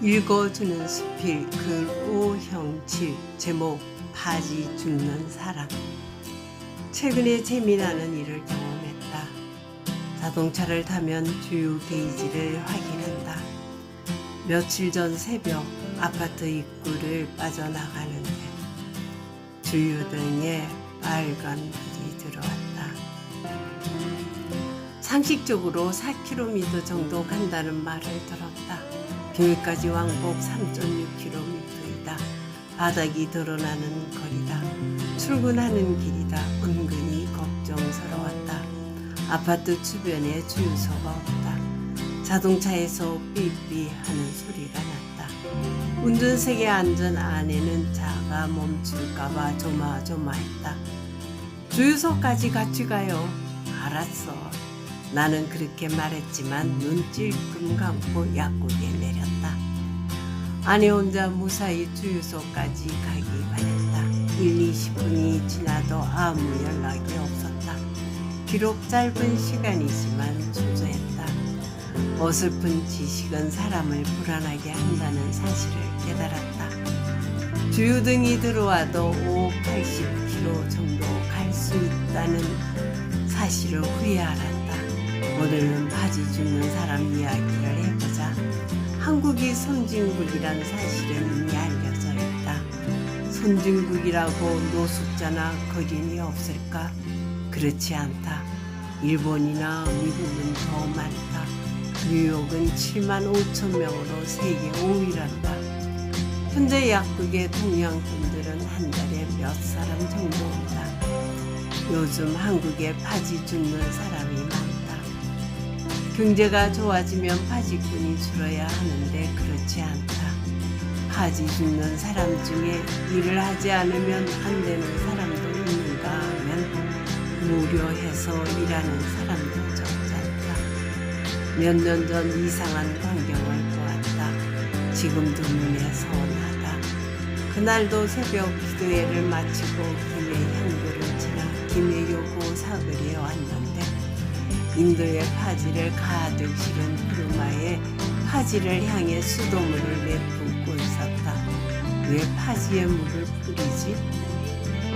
읽어주는 수필 글 오형칠 제목 바지 줍는 사람 최근에 재미나는 일을 경험했다. 자동차를 타면 주유 게이지를 확인한다. 며칠 전 새벽 아파트 입구를 빠져나가는데 주유등에 빨간 불이 들어왔다. 상식적으로 4km 정도 간다는 말을 들었다. 교회까지 왕복 3.6km이다. 바닥이 드러나는 거리다. 출근하는 길이다. 은근히 걱정스러웠다. 아파트 주변에 주유소가 없다. 자동차에서 삐삐 하는 소리가 났다. 운전석에 앉은 아내는 차가 멈출까봐 조마조마했다. 주유소까지 같이 가요. 알았어. 나는 그렇게 말했지만 눈 찔끔 감고 약국에. 아내 혼자 무사히 주유소까지 가기 바랬다. 1, 20분이 지나도 아무 연락이 없었다. 비록 짧은 시간이지만 초조했다. 어설픈 지식은 사람을 불안하게 한다는 사실을 깨달았다. 주유등이 들어와도 5, 80km 정도 갈 수 있다는 사실을 알았다. 오늘은 바지 줍는 사람 이야기를. 한국이 선진국이란 사실은 이미 알려져 있다. 선진국이라고 노숙자나 거린이 없을까? 그렇지 않다. 일본이나 미국은 더 많다. 뉴욕은 7만 5천 명으로 세계 5위란다. 현재 약국의 동양분들은 한 달에 몇 사람 정도 온다. 요즘 한국에 바지 줍는 사람이 많다. 경제가 좋아지면 바지꾼이 줄어야 하는데 그렇지 않다. 바지 줍는 사람 중에 일을 하지 않으면 안 되는 사람도 있는가 하면 무료해서 일하는 사람도 적지 않다. 몇 년 전 이상한 광경을 보았다. 지금도 눈에 선하다. 그날도 새벽 기도회를 마치고 김해 향교를 지나 김해 요고 사거리에 왔는데 인도의 파지를 가득 실은 구르마에 파지를 향해 수도물을 내뿜고 있었다. 왜 파지에 물을 뿌리지?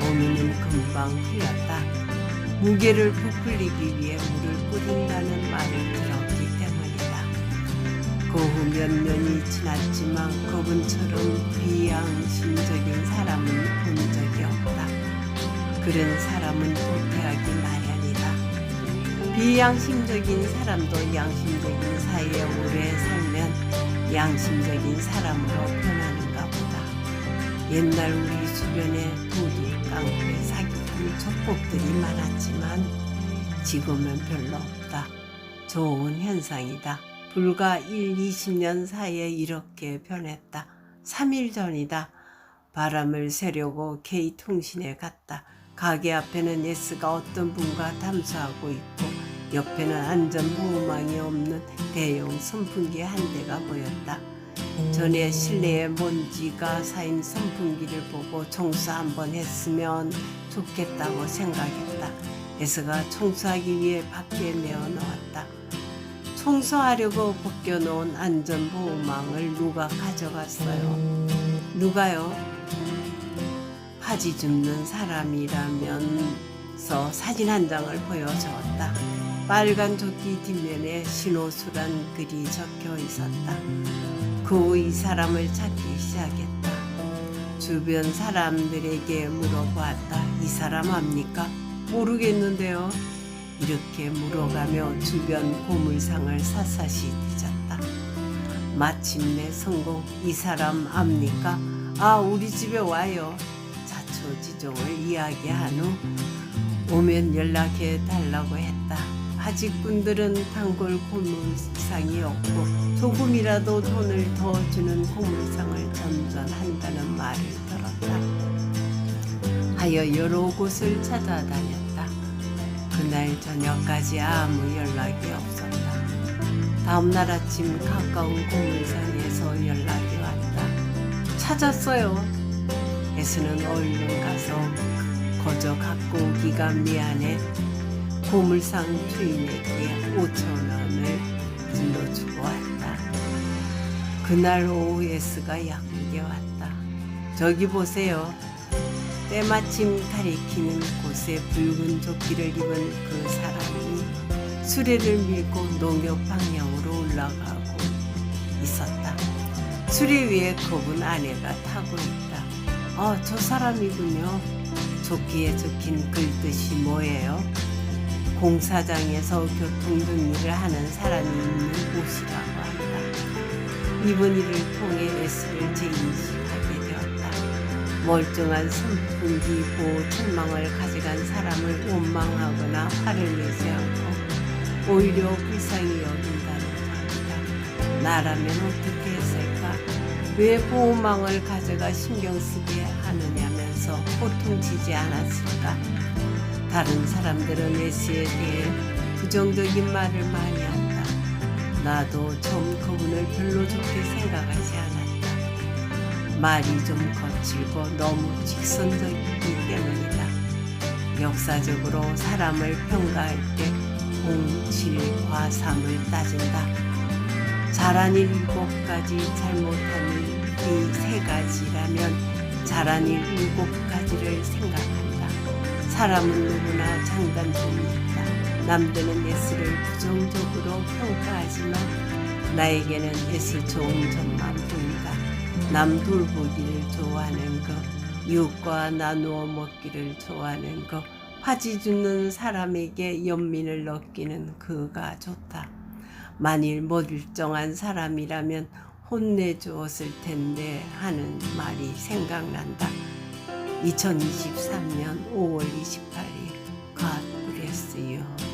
어미는 금방 흘렸다. 무게를 부풀리기 위해 물을 뿌린다는 말을 들었기 때문이다. 그후몇 년이 지났지만 그분처럼 비양심적인 사람은 본 적이 없다. 그런 사람은. 비양심적인 사람도 양심적인 사이에 오래 살면 양심적인 사람으로 변하는가 보다. 옛날 우리 주변에 도둑, 깡패, 사기꾼, 족복들이 많았지만 지금은 별로 없다. 좋은 현상이다. 불과 1, 20년 사이에 이렇게 변했다. 3일 전이다. 바람을 쐬려고 K통신에 갔다. 가게 앞에는 S가 어떤 분과 담소하고 있고 옆에는 안전보호망이 없는 대형 선풍기 한 대가 보였다. 전에 실내에 먼지가 쌓인 선풍기를 보고 청소 한번 했으면 좋겠다고 생각했다. S가 청소하기 위해 밖에 내어놓았다. 청소하려고 벗겨놓은 안전보호망을 누가 가져갔어요. 누가요? 바지 줍는 사람이라면서 사진 한 장을 보여주었다. 빨간 조끼 뒷면에 신호수란 글이 적혀 있었다. 그 후 이 사람을 찾기 시작했다. 주변 사람들에게 물어보았다. 이 사람 압니까? 모르겠는데요. 이렇게 물어가며 주변 고물상을 샅샅이 뒤졌다. 마침내 성공. 이 사람 압니까? 아, 우리 집에 와요. 자초지종을 이야기한 후 오면 연락해 달라고 했다. 바지꾼들은 단골 고물상이 없고 조금이라도 돈을 더 주는 고물상을 전전한다는 말을 들었다. 하여 여러 곳을 찾아다녔다. 그날 저녁까지 아무 연락이 없었다. 다음 날 아침 가까운 고물상에서 연락이 왔다. 찾았어요. 애쓰는 얼른 가서 거저 갖고 오기가 미안해 고물상 주인에게 5천 원을 빌려주고 왔다. 그 그날 오후 예스가 약국에 왔다. 저기 보세요. 때마침 가리키는 곳에 붉은 조끼를 입은 그 사람이 수레를 밀고 농협 방향으로 올라가고 있었다. 수레 위에 그분 아내가 타고 있다. 어, 저 사람이군요. 조끼에 적힌 글뜻이 뭐예요? 공사장에서 교통 등 일을 하는 사람이 입는 옷이라고 한다. 이번 일을 통해 S를 재인식하게 되었다. 멀쩡한 선풍기 보호 천망을 가져간 사람을 원망하거나 화를 내지 않고 오히려 불쌍히 여긴다는 점이다. 나라면 어떻게 했을까? 왜 보호망을 가져가 신경 쓰게 하느냐면서 호통치지 않았을까? 다른 사람들은 S에 대해 부정적인 말을 많이 한다. 나도 처음 그분을 별로 좋게 생각하지 않았다. 말이 좀 거칠고 너무 직선적이기 때문이다. 역사적으로 사람을 평가할 때 공칠, 과삼을 따진다. 잘한 일 일곱 가지, 잘못한 일 이 세 가지라면 잘한 일 일곱 가지를 생각한다. 사람은 누구나 장단점이 있다. 남들은 S를 부정적으로 평가하지만 나에게는 S 좋은 점만 보인다. 남 돌보기를 좋아하는 것, 이웃과 나누어 먹기를 좋아하는 것, 화지 주는 사람에게 연민을 느끼는 그가 좋다. 만일 멀쩡한 사람이라면 혼내주었을 텐데 하는 말이 생각난다. 2023년 5월 28일 God bless you.